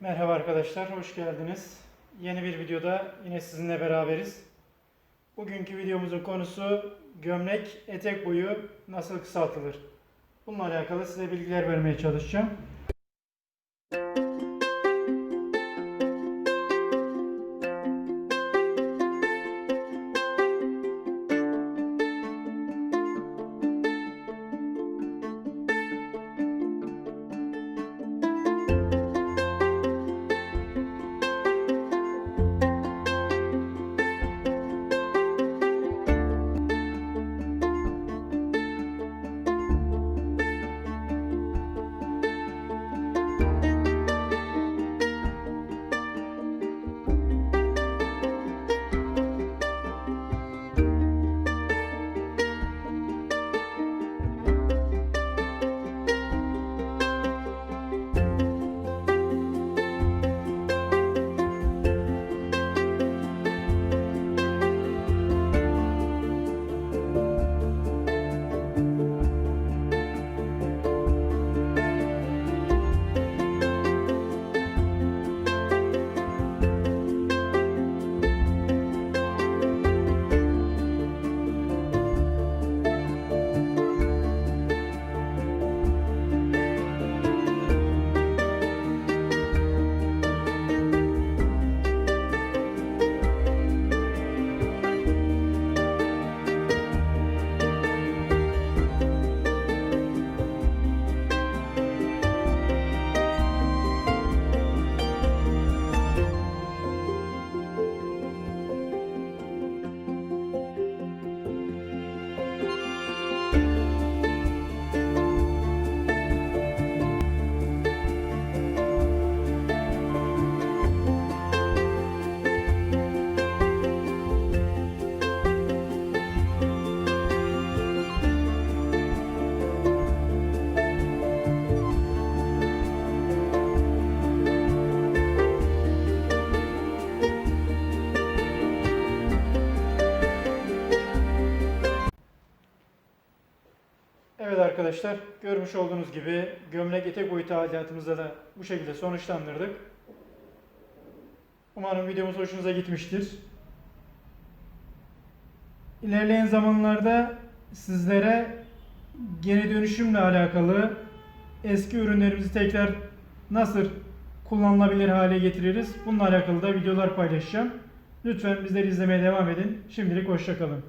Merhaba arkadaşlar, hoş geldiniz. Yeni bir videoda yine sizinle beraberiz. Bugünkü videomuzun konusu gömlek etek boyu nasıl kısaltılır? Bununla alakalı size bilgiler vermeye çalışacağım. Evet arkadaşlar, görmüş olduğunuz gibi gömlek etek boyu tadilatımızda da bu şekilde sonuçlandırdık. Umarım videomuz hoşunuza gitmiştir. İlerleyen zamanlarda sizlere geri dönüşümle alakalı eski ürünlerimizi tekrar nasıl kullanılabilir hale getiririz? Bununla alakalı da videolar paylaşacağım. Lütfen bizleri izlemeye devam edin. Şimdilik hoşçakalın.